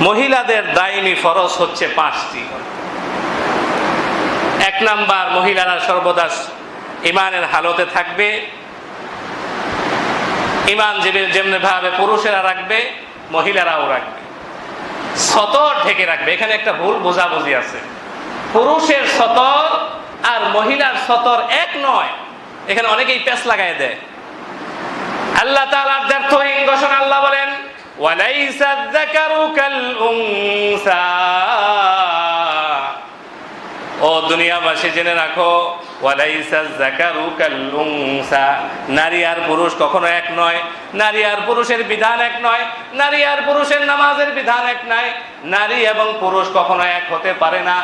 মহিলাদের দায়নি ফরজ হচ্ছে পাঁচটি। এক নাম্বার, মহিলারা সর্বদা ইমানের হালতে থাকবে। ইমান যেমনি ভাবে পুরুষেরা রাখবে, মহিলারাও রাখবে। সতর ঢেকে রাখবে। এখানে একটা ভুল বোঝাবুঝি আছে। পুরুষের সতর আর মহিলার সতর এক নয়। এখানে অনেকেই পেস লাগাই দেয়। আল্লাহ আল্লাহ ওয়ালাইসা যাকারু কাল ও দুনিয়াবাসী জেনে রাখো নারী আর পুরুষ কখনো এক নয়, নারী আর পুরুষের বিধান এক নয়, নারী আর পুরুষের নামাজের বিধান এক নয়, নারী এবং পুরুষ কখনো এক হতে পারে না।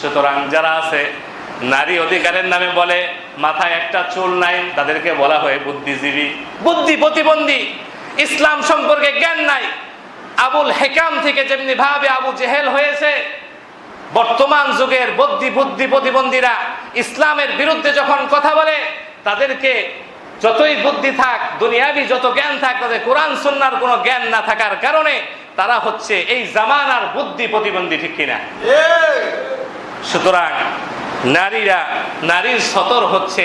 সুতরাং যারা আছে, নারী অধিকারের নামে বলে, মাথায় একটা চুল নাই, তাদেরকে বলা হয় বুদ্ধিজীবী। বুদ্ধি প্রতিবন্ধী। ইসলাম সম্পর্কে জ্ঞান নাই। আবুল হেকাম থেকে যেমনি ভাবে আবু জেহেল হয়েছে, বর্তমান যুগের বুদ্ধি বুদ্ধি প্রতিবন্ধীরা ইসলামের বিরুদ্ধে যখন কথা বলে, তাদেরকে যতই বুদ্ধি থাক, দুনিয়াবি যত জ্ঞান থাক, তাদের কোরআন সুন্নার কোনো জ্ঞান না থাকার কারণে তারা হচ্ছে এই জামানার বুদ্ধি প্রতিবন্ধী, ঠিক কিনা? সুতরাং নারীরা, নারীর সতর হচ্ছে,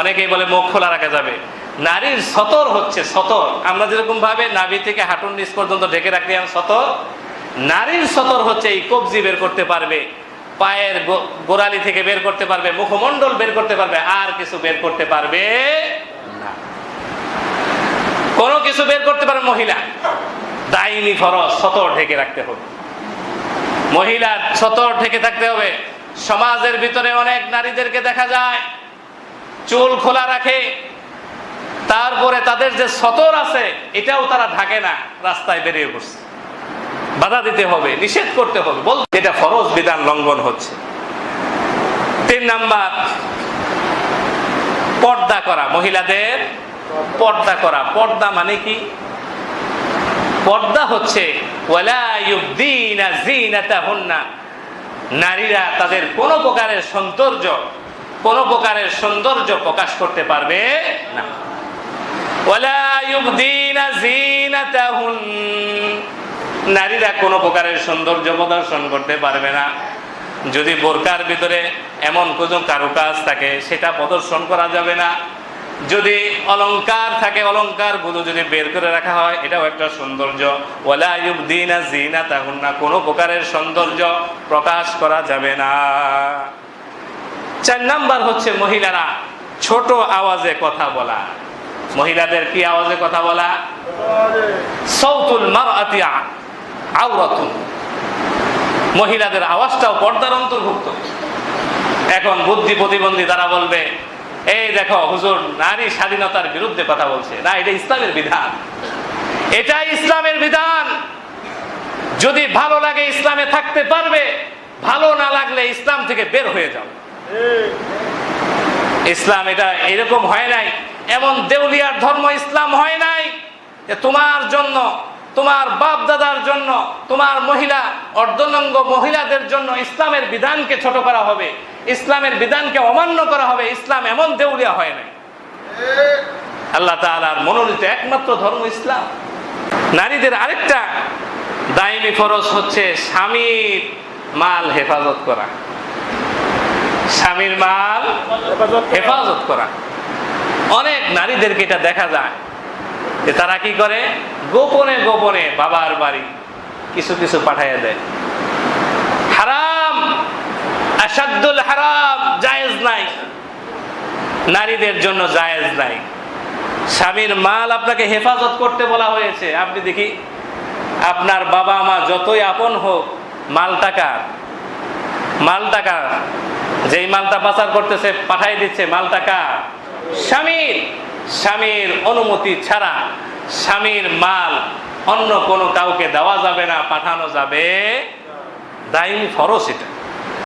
অনেকেই বলে মুখ খোলা রাখা যাবে। নারীর সতর হচ্ছে সতর। আমরা যেরকম ভাবে নাভি থেকে হাঁটুর নিচ পর্যন্ত ঢেকে রাখলাম সতর। নারীর সতর হচ্ছে এই কবজি বের করতে পারবে, পায়ের গোড়ালি থেকে বের করতে পারবে, মুখমণ্ডল বের করতে পারবে, আর কিছু বের করতে পারবে না। কোনো কিছু বের করতে পারবে মহিলা। দাইনি ফরজ, সতর ঢেকে রাখতে হবে। মহিলার সতর ঢেকে থাকতে হবে। সমাজের ভিতরে অনেক নারীদেরকে দেখা যায়, চুল খোলা রাখে তারপরে তাদের যে সতর আছে, এটাও তারা ঢাকে না, রাস্তায় বেরিয়ে পড়ছে। বাধা দিতে হবে, নিষেধ করতে হবে। বল এটা ফরজ, বিধান লঙ্ঘন হচ্ছে। তিন নাম্বার, পর্দা করা। মহিলাদের পর্দা করা। পর্দা মানে কি? পর্দা হচ্ছে নারীরা তাদের কোন প্রকারের সৌন্দর্য, কোন প্রকারের সৌন্দর্য প্রকাশ করতে পারবে না। নারীরা কোন প্রকারের সৌন্দর্য প্রদর্শন করতে পারবে না। যদি বোরকার ভিতরে এমন কোনো কারুকাজ থাকে, সেটা প্রদর্শন করা যাবে না। যদি অলংকার থাকে, অলংকারগুলো যদি বের করে রাখা হয়, এটাও একটা সৌন্দর্য। ওয়ালা ইউবদিনা জিনাতাহুন্না কোনো প্রকারের সৌন্দর্য প্রকাশ করা যাবে না। চার নাম্বার হচ্ছে মহিলারা, ছোট আওয়াজে কথা বলা। মহিলাদের কি আওয়াজে কথা বলা? সৌতুল আওরাতুন। মহিলাদের আওয়াজটাও পর্দার অন্তর্ভুক্ত। এখন বুদ্ধি প্রতিবন্ধী তারা বলবে, এই দেখো, হুজুর, নারী স্বাধীনতার বিরুদ্ধে কথা বলছে। না, এটা ইসলামের বিধান। এটা ইসলামের বিধান। যদি ভালো লাগে ইসলামে থাকতে পারবে, ভালো না লাগলে ইসলাম থেকে বের হয়ে যাও। ইসলাম এটা এরকম হয় নাই। এমন দেউলিয়ার ধর্ম ইসলাম হয় নাই যে তোমার জন্য, তোমার বাপ দাদার জন্য, তোমার মহিলা, অর্ধনঙ্গ মহিলাদের জন্য ইসলামের বিধানকে ছোট করা হবে, ইসলামের বিধানকে অমান্য করা হবে, ইসলাম এমন দেউলিয়া হয় নাই। আল্লাহ তাআলার মনোনীত একমাত্র ধর্ম ইসলাম। নারীদের আরেকটা দায়নি ফরজ হচ্ছে স্বামীর মাল হেফাজত করা। স্বামীর মাল হেফাজত করা। অনেক নারীদেরকে এটা দেখা যায় যে তারা কি করে? গোপনে গোপনে বাবার বাড়ি কিছু কিছু পাঠাইয়া দেয়। হারাম! আসাদুল হারাম! জায়েজ নাই। নারীদের জন্য জায়েজ নাই। স্বামীর মাল আপনাকে হেফাজত করতে বলা হয়েছে। আপনি দেখি, আপনার বাবা মা যতই আপন হোক মাল টাকা মাল টাকা যেই মালটা পাচার করতেছে, পাঠাই দিচ্ছে মাল টাকা স্বামীর স্বামীর অনুমতি ছাড়া স্বামীর মাল অন্য কোনো কাউকে দেওয়া যাবে না, পাঠানো যাবে। দায়ী ফরস এটা।